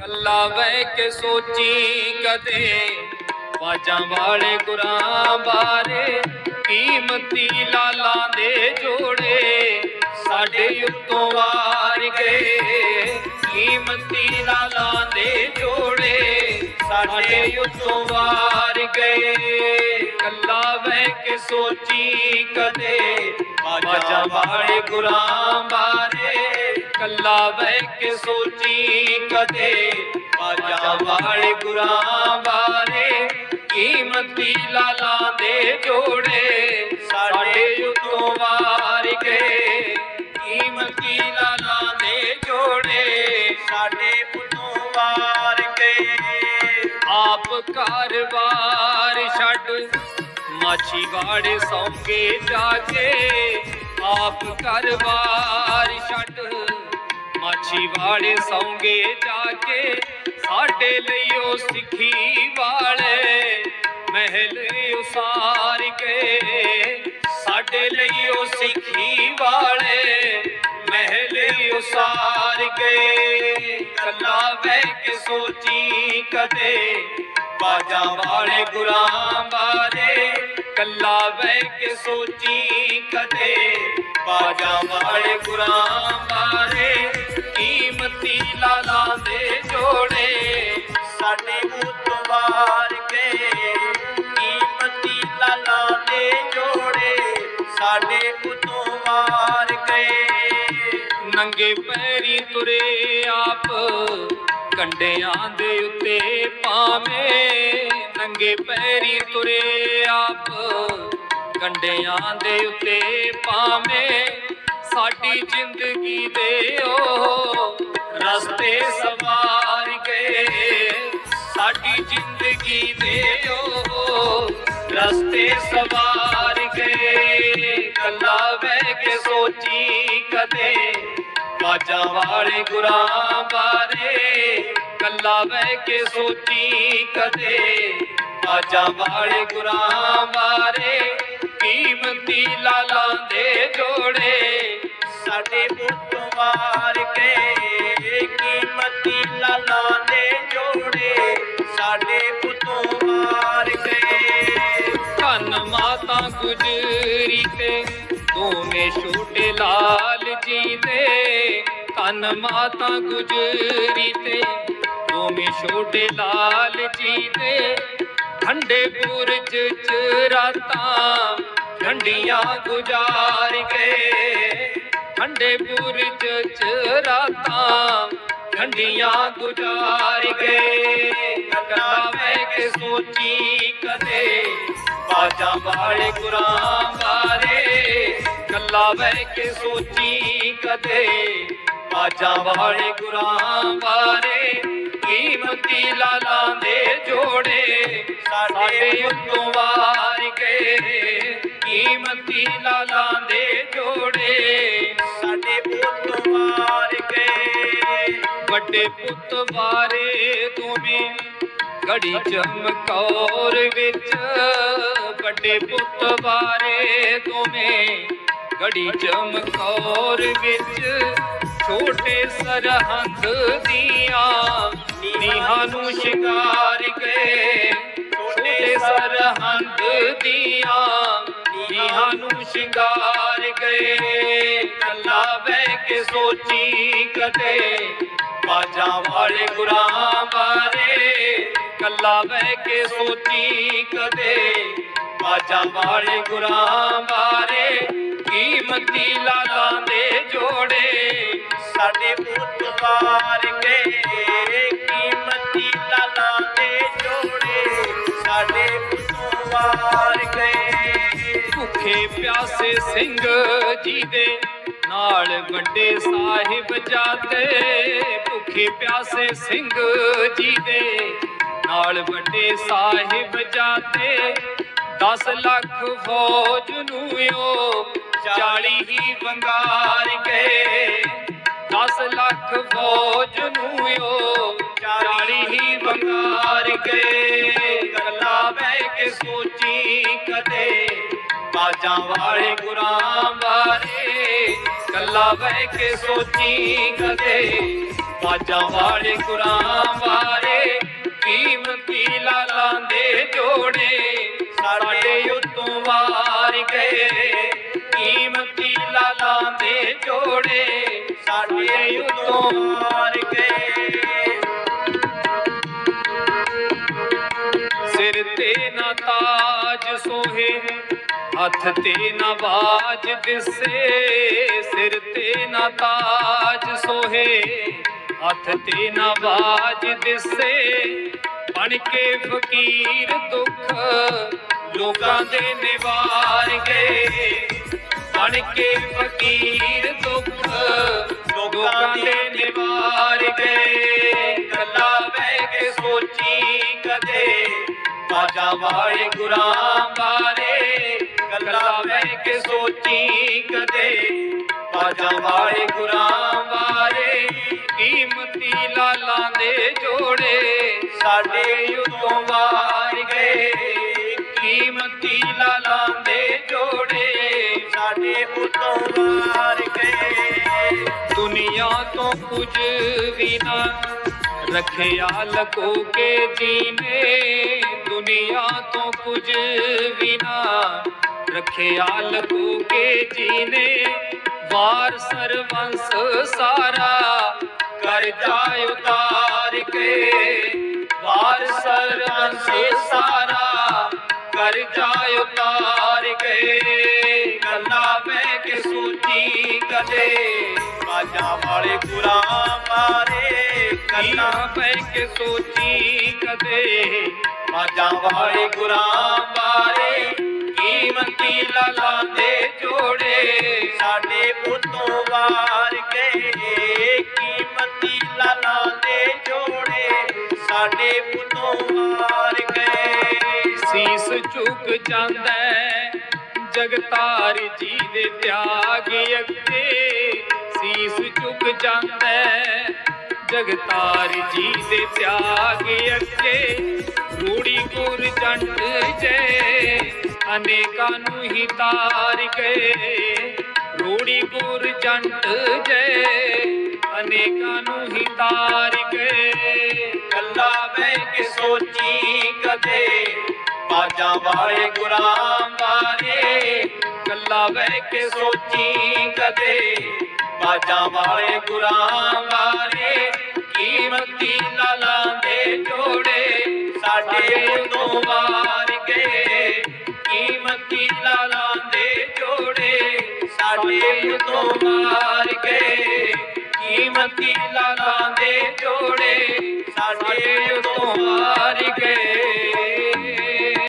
ਕੱਲਾ ਬਹਿ ਕੇ ਸੋਚੀ ਕਦੇ। ਬਾਜਾਂ ਵਾਲੇ ਗੁਰਾਂ ਬਾਰੇ ਕੀਮਤੀ ਲਾਲਾਂ ਦੇ ਜੋੜੇ। ਸਾਡੇ ਉੱਤੋਂ ਵਾਰ ਗਏ, ਕੀਮਤੀ ਲਾਲਾਂ ਦੇ ਜੋੜੇ। ਸਾਡੇ ਉੱਤੋਂ ਵਾਰ ਗਏ, ਕੱਲਾ ਬਹਿ ਕੇ ਸੋਚੀ ਕਦੇ। ਬਾਜਾਂ ਵਾਲੇ ਗੁਰਾਂ ਬਾਰੇ ਕੱਲਾ ਬਹਿ ਕੇ ਸੋਚੀ ਕਦੇ, ਬਾਜਾਂ ਵਾਲੇ ਗੁਰਾਂ ਬਾਰੇ ਕੀਮਤੀ ਲਾਲਾਂ ਦੇ ਜੋੜੇ, ਸਾਡੇ ਉਤੋਂ ਵਾਰ ਗਏ। ਕੀਮਤੀ ਲਾਲਾਂ ਦੇ ਜੋੜੇ, ਸਾਡੇ ਉਤੋਂ ਵਾਰ ਗਏ। ਆਪ ਘਰ-ਬਾਰ ਛੱਡ, ਮਾਛੀ ਵਾੜੇ ਜਾ ਕੇ ਆਪ ਘਰ-ਬਾਰ ਛੱਡ ਮਾਛੀ ਵਾੜੇ ਸੌਂਗੇ ਜਾ ਕੇ, ਸਾਡੇ ਲਈ ਉਹ ਸਿੱਖੀ ਵਾਲੇ ਮਹਿਲ ਉਸਾਰ ਕੇ। ਸਾਡੇ ਲਈ ਉਹ ਸਿੱਖੀ ਵਾਲੇ ਮਹਿਲ ਉਸਾਰ ਕੇ। ਕੱਲਾ ਬਹਿ ਕੇ ਸੋਚੀ ਕਦੇ, ਬਾਜਾਂ ਵਾਲੇ ਗੁਰਾਂ ਬਾਰੇ। ਕੱਲਾ ਬਹਿ ਕੇ ਸੋਚੀ ਕਦੇ ਬਾਜਾ ਵਾਲੇ ਗੁਰਾਂ ਬਾਰੇ, ਕੀਮਤੀ ਲਾਲਾ ਦੇ ਜੋੜੇ। ਸਾਡੇ ਉਤੋਂ ਵਾਰ ਗਏ ਕੀਮਤੀ ਲਾਲਾ ਦੇ ਜੋੜੇ। ਸਾਡੇ ਉਤੋਂ ਵਾਰ ਗਏ ਨੰਗੇ ਪੈਰੀ ਤੁਰੇ ਆਪ, ਕੰਡਿਆਂ ਦੇ ਉੱਤੇ ਪਾਵੇਂ। ਨੰਗੇ ਪੈਰੀ ਤੁਰੇ ਆਪ ਕੰਡਿਆਂ ਦੇ ਉੱਤੇ ਪਾਵੇਂ ਸਾਡੀ ਜ਼ਿੰਦਗੀ ਦੇ ਉਹ ਰਸਤੇ ਸਵਾਰ ਗਏ। ਸਾਡੀ ਜ਼ਿੰਦਗੀ ਦੇ ਉਹ ਰਸਤੇ ਸਵਾਰ ਗਏ। ਕੱਲਾ ਬਹਿ ਕੇ ਸੋਚੀ ਕਦੇ, ਬਾਜਾ ਵਾਲੇ ਗੁਰਾਂ ਬਾਰੇ। ਕੱਲਾ ਬਹਿ ਕੇ ਸੋਚੀ ਕਦੇ, ਬਾਜਾ ਵਾਲੇ ਗੁਰਾਂ ਬਾਰੇ। ਕੀਮਤੀ ਲਾਲਾਂ ਦੇ ਜੋੜੇ? ਸਾਡੇ ਉਤੋਂ ਵਾਰ ਗਏ ਕੀਮਤੀ ਲਾਲਾਂ ਦੇ ਜੋੜੇ? ਸਾਡੇ ਉਤੋਂ ਵਾਰ ਗਏ ਧੰਨ ਮਾਤਾ ਗੁਜਰੀ ਤੇ ਦੋਵੇਂ ਛੋਟੇ ਲਾਲ ਜੀ ਦੇ ਧੰਨ ਮਾਤਾ ਗੁਜਰੀ ਤੇ ਦੋਵੇਂ ਛੋਟੇ ਲਾਲ ਜੀ ਦੇ ਠੰਡੇ ਬੁਰਜ ਚ ਰਾਤਾਂ ਠੰਡੀਆਂ ਗੁਜ਼ਾਰ ਗਏ ਠੰਡੇ ਬੁਰਜ ਚ ਰਾਤਾਂ ਠੰਡੀਆਂ ਗੁਜ਼ਾਰ ਗਏ ਕੱਲਾ ਮੈਂ ਕੇ ਸੋਚੀ ਕਦੇ, ਬਾਜਾਂ ਵਾਲੇ ਗੁਰਾਂ ਬਾਰੇ। ਕੱਲਾ ਬਹਿ ਕੇ ਸੋਚੀ ਕਦੇ, ਬਾਜਾਂ ਵਾਲੇ ਗੁਰਾਂ ਬਾਰੇ। ਕੀਮਤੀ ਲਾਲਾਂ ਦੇ ਜੋੜੇ ਸਾਡੇ ਉੱਤੋਂ ਵਾਰ ਗਏ ਕੀਮਤੀ ਲਾਲਾਂ ਦੇ ਜੋੜੇ ਸਾਡੇ ਉਤੋਂ ਵਾਰ ਗਏ ਵੱਡੇ ਪੁੱਤ ਬਾਰੇ ਤੁਮੇ ਘੜੀ ਚਮਕੌਰ ਵਿੱਚ। ਵੱਡੇ ਪੁੱਤ ਬਾਰੇ ਤੁਮੇ ਘੜੀ ਚਮਕੌਰ ਵਿੱਚ। ਛੋਟੇ ਸਰਹੰਦ ਦੀਆਂ ਨੀਹਾਂ ਨੂੰ ਸ਼ਿੰਗਾਰ ਦੀਆਂ ਨੀਹਾਂ ਨੂੰ ਸ਼ਿੰਗਾਰ ਗਏ। ਕੱਲਾ ਬਹਿ ਕੇ ਸੋਚੀ ਕਦੇ, ਬਾਜਾਂ ਵਾਲੇ ਗੁਰਾਂ ਬਾਰੇ। ਕੱਲਾ ਬਹਿ ਕੇ ਸੋਚੀ ਕਦੇ, ਬਾਜਾਂ ਵਾਲੇ ਗੁਰਾਂ ਬਾਰੇ। ਕੀਮਤੀ ਲਾਲਾਂ ਦੇ ਜੋੜੇ ਸਾਡੇ ਪੁੱਤ ਵਾਰ ਗਏ, ਕੀਮਤੀ ਪਿਆਸੇ ਸਿੰਘ ਜੀ ਦੇ ਨਾਲ ਵੱਡੇ ਸਾਹਿਬ ਜਾਤੇ ਭੁੱਖੇ ਪਿਆਸੇ ਸਿੰਘ ਜੀ ਦੇ ਨਾਲ ਵੱਡੇ ਸਾਹਿਬ ਜਾਤੇ 10 ਲੱਖ ਫੌਜ ਨੂੰ ਓ 40 ਹੀ ਵੰਗਾਰ ਗਏ। 10 ਲੱਖ ਫੌਜ ਨੂੰ ਓ 40 ਹੀ ਵੰਗਾਰ ਗਏ। ਗੱਲਾਂ ਬਹਿ ਕੇ ਸੋਚੀ ਕਦੇ। ਬਾਜਾਂ ਵਾਲੇ ਗੁਰਾਂ ਬਾਰੇ ਕੱਲਾ ਬਹਿ ਕੇ ਸੋਚੀ ਕਦੇ। ਬਾਜਾਂ ਵਾਲੇ ਗੁਰਾਂ ਬਾਰੇ ਕੀਮਤੀ ਲਾਲਾਂ ਦੇ ਜੋੜੇ। ਸਾਡੇ ਉੱਤੋਂ ਵਾਰ ਗਏ ਕੀਮਤੀ ਲਾਲਾਂ ਦੇ ਜੋੜੇ। ਸਾਡੇ ਉਤੋਂ ਮਾਰ ਗਏ। ਸਿਰ ਤੇ ਨਾ ਤਾਜ ਸੋਹੇ ਹੱਥ ਤੇ ਨਾ ਬਾਜ ਦਿਸੇ ਸਿਰ ਤੇ ਨਾ ਤਾਜ ਸੋਹੇ ਹੱਥ ਤੇ ਨਾ ਬਾਜ ਦਿਸੇ ਬਣ ਕੇ ਫਕੀਰ ਦੁੱਖ ਲੋਕਾਂ ਦੇ ਨਿਵਾਰ ਗਏ ਬਣ ਕੇ ਫਕੀਰ ਦੁੱਖ ਲੋਕਾਂ ਦੇ ਨਿਵਾਰ ਗਏ ਕੱਲਾ ਬਹਿ ਕੇ ਸੋਚੀ ਕਦੇ ਬਾਜਾ ਵਾਲੇ ਗੁਰਾਂ ਬਾਰੇ ਕੱਲਾ ਬਹਿ ਕੇ ਸੋਚੀ ਕਦੇ। ਬਾਜਾ ਵਾਲੇ ਗੁਰਾਂ ਬਾਰੇ, ਕੀਮਤੀ ਲਾਲਾਂ ਦੇ ਜੋੜੇ। ਸਾਡੇ ਉਤੋਂ ਵਾਰ ਗਏ, ਕੀਮਤੀ ਲਾਲਾਂ ਦੇ ਜੋੜੇ। ਸਾਡੇ ਉਤੋਂ ਮਾਰ ਗਏ। ਦੁਨੀਆ ਤੋਂ ਕੁਝ ਵੀ ਨਾ ਰੱਖਿਆ ਲਕੋ ਕੇ ਜੀਨੇ। ਦੁਨੀਆ ਤੋਂ ਕੁਝ ਵੀ ਨਾ ਰੱਖਿਆ ਲਕੋ ਕੇ ਜੀ ਨੇ ਵਾਰ ਸਰਵੰਸ ਸਾਰਾ ਕਰ ਕਰਜ਼ਾ ਉਤਾਰ ਕੇ, ਵਾਰ ਸਰਵੰਸ ਸਾਰਾ ਕਰ ਕਰਜ਼ਾ ਉਤਾਰ ਕੇ। ਗੱਲਾਂ ਬਹਿ ਕੇ ਸੋਚੀ ਕਦੇ, ਬਾਜਾਂ ਵਾਲੇ ਗੁਰਾਂ ਮਾਰੇ। ਗੱਲਾਂ ਕੱਲਾ ਬਹਿ ਸੋਚੀ ਕਦੇ, ਬਾਜਾਂ ਵਾਲੇ ਗੁਰਾਂ ਮਾਰੇ। ਕੀਮਤੀ ਲਾਲਾਂ ਦੇ ਜੋੜੇ, ਸਾਡੇ ਉਤੋਂ ਵਾਰ ਗਏ। ਕੀਮਤੀ ਲਾਲਾਂ ਦੇ ਜੋੜੇ, ਸਾਡੇ ਉਤੋਂ ਵਾਰ ਗਏ। ਸੀਸ ਝੁਕ ਜਾਂਦਾ ਜਗਤਾਰ ਜੀ ਦੇ ਤਿਆਗ ਅੱਗੇ। ਸੀਸ ਝੁਕ ਜਾਂਦਾ ਜਗਤਾਰ ਜੀ ਦੇ ਤਿਆਗ ਅੱਗੇ। ਰੂੜੀ ਗੁਰ ਜੰਟ ਜੈ ਅਨੇਕਾਂ ਨੂੰ ਹੀ ਤਾਰ ਗਏ ਰੂੜੀ ਗੁਰ ਜੰਟ ਜੈ। ਅਨੇਕਾਂ ਨੂੰ ਹੀ ਤਾਰ ਗਏ ਕੱਲਾ ਬਹਿ ਕੇ ਸੋਚੀ ਕਦੇ। ਬਾਜਾਂ ਵਾਲੇ ਗੁਰਾਂ ਬਾਰੇ ਕੱਲਾ ਬਹਿ ਕੇ ਸੋਚੀ ਕਦੇ। ਬਾਜਾਂ ਵਾਲੇ ਗੁਰਾਂ ਬਾਰੇ ਕੀਮਤੀ ਲਾਲਾਂ ਦੇ ਜੋੜੇ ਸਾਡੇ ਉਤੋਂ ਵਾਰ ਗਏ। ਮਾਰ ਕੇ ਕੀਮਤੀ ਦੇ ਜੋੜੇ ਸਾਡੇ